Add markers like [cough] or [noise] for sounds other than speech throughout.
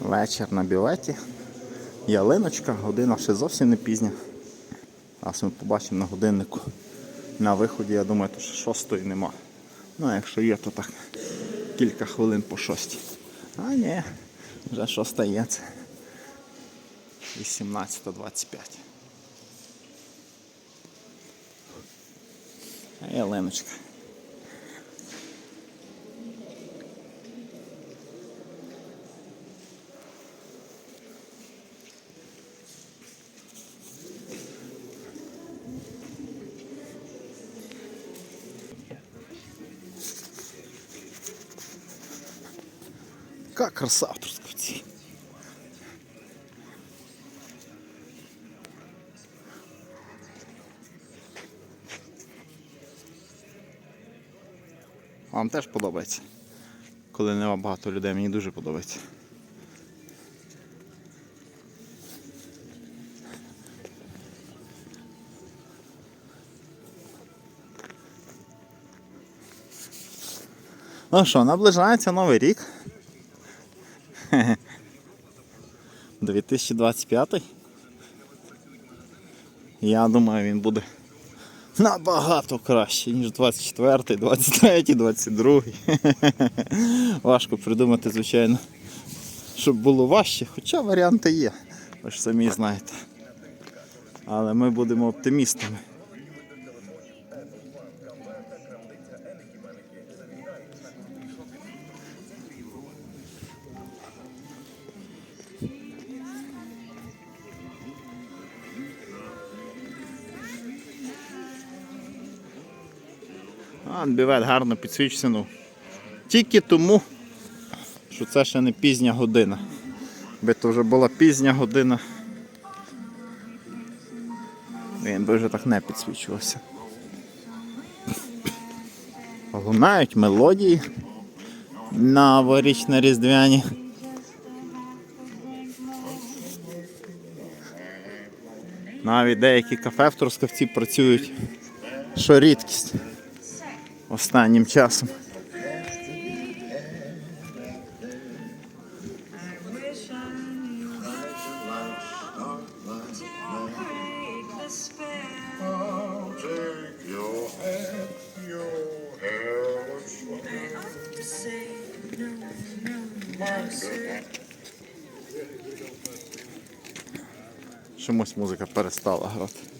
Вечір на білеті. Ялиночка, година ще зовсім не пізня. Зараз ми побачимо на годиннику. На виході, я думаю, то ще шостої нема. Ну, а якщо є, то так кілька хвилин по шостій. А ні, вже шоста є це. 18.25. ялиночка. Как краса Трускавці. Вам теж подобається? Коли нема багато людей, мені дуже подобається. Ну що, наближається новий рік. [laughs] 2025. Я думаю, він буде набагато краще, ніж 24, 23, 22. Важко придумати, звичайно, щоб було важче, хоча варіанти є. Ви ж самі знаєте. Але ми будемо оптимістами. А, бівет гарно підсвічується. Ну, тільки тому, що це ще не пізня година. Би то вже була пізня година. Він би вже так не підсвічувався. Лунають мелодії новорічно різдвяні. Навіть деякі кафе в Трускавці працюють, що рідкість останнім часом. Чомусь музика перестала грати.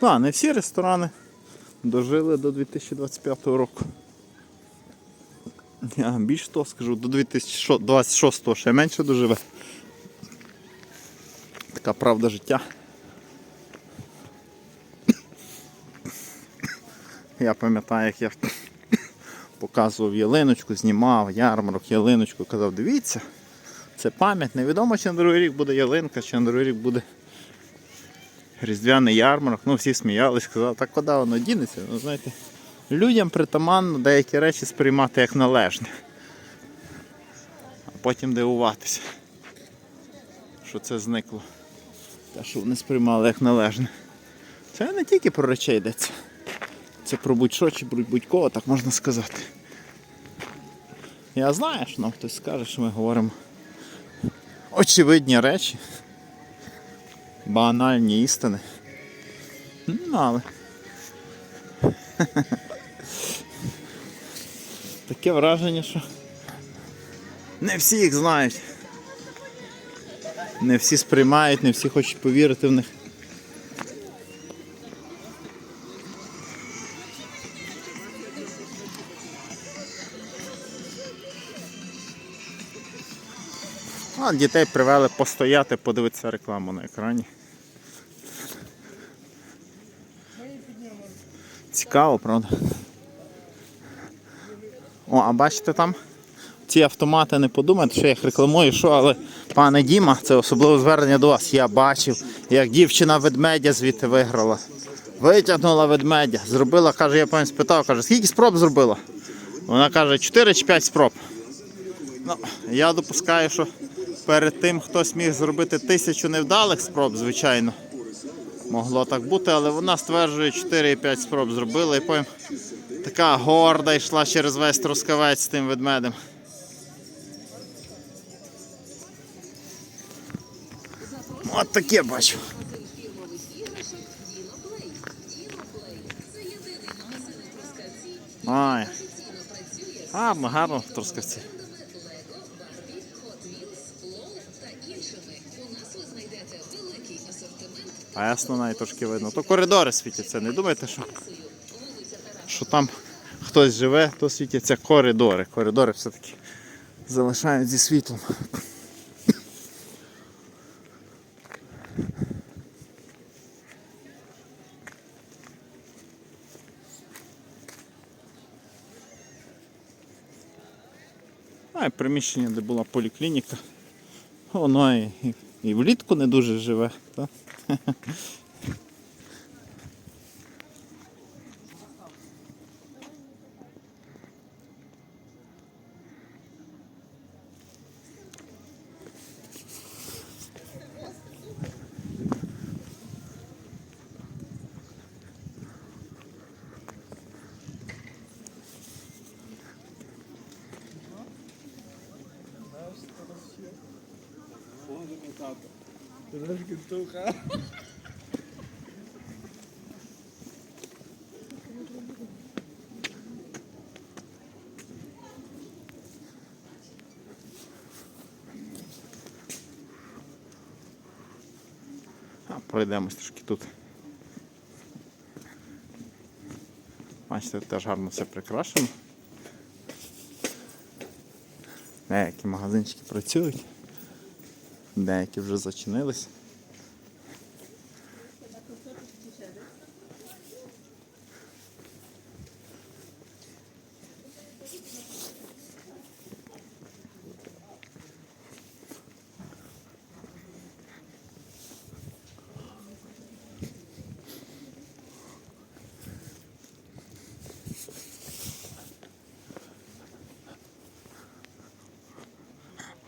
Так, не всі ресторани дожили до 2025 року. Я більш того скажу, до 2026 ще менше доживе. Така правда життя. Я пам'ятаю, як я показував ялиночку, знімав ярмарок, ялиночку, казав, дивіться, це пам'ять. Невідомо, чи на другий рік буде ялинка, чи на другий рік буде різдвяний ярмарок. Ну, всі сміялись, казали, так куди воно дінеться? Ну, знаєте, людям притаманно деякі речі сприймати як належне. А потім дивуватися, що це зникло. Те, що вони сприймали як належне. Це не тільки про речей йдеться. Це про будь-що чи про будь-кого, так можна сказати. Я знаю, що нам хтось скаже, що ми говоримо очевидні речі, банальні істини. Ну, але. Таке враження, що не всі їх знають. Не всі сприймають, не всі хочуть повірити в них. Дітей привели постояти, подивитися рекламу на екрані. Цікаво, правда? О, а бачите там? Ці автомати не подумайте, що я їх рекламую, що, але пане Діма, це особливе звернення до вас. Я бачив, як дівчина ведмедя звідти виграла. Витягнула ведмедя, зробила, каже, я пам'ятаю, спитав, каже, скільки спроб зробила? Вона каже, 4 чи 5 спроб. Ну, я допускаю, що перед тим хтось міг зробити тисячу невдалих спроб, звичайно. Могло так бути, але вона стверджує 4-5 спроб зробила і потім така горда йшла через весь трускавець з тим ведмедем. От таке бачу. Ай. Гарно, гарно в трускавці. Ясно навіть трошки видно. То коридори світяться, не думайте, що, що там хтось живе, то світяться коридори. Коридори все-таки залишають зі світлом. А приміщення, де була поліклініка. Воно і, і, і влітку не дуже живе. Та? А, пройдемось трошки тут. Бачите, теж гарно все прикрашено. Деякі магазинчики працюють, деякі вже зачинились.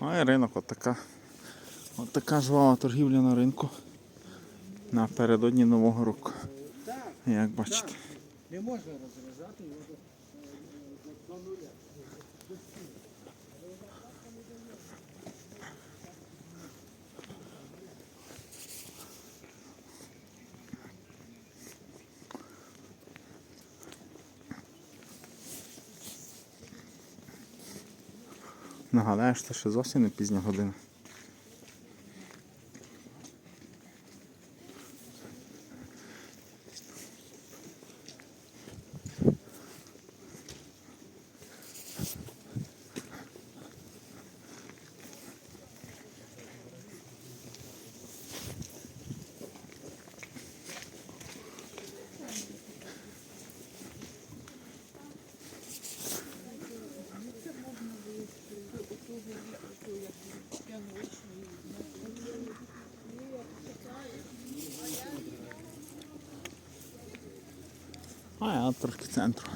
А і ринок от От така жвава торгівля на ринку. Напередодні Нового року. Як бачите. Не можна розрізати його. Нагадаю, що ще зовсім не пізня година. А я трошки центру.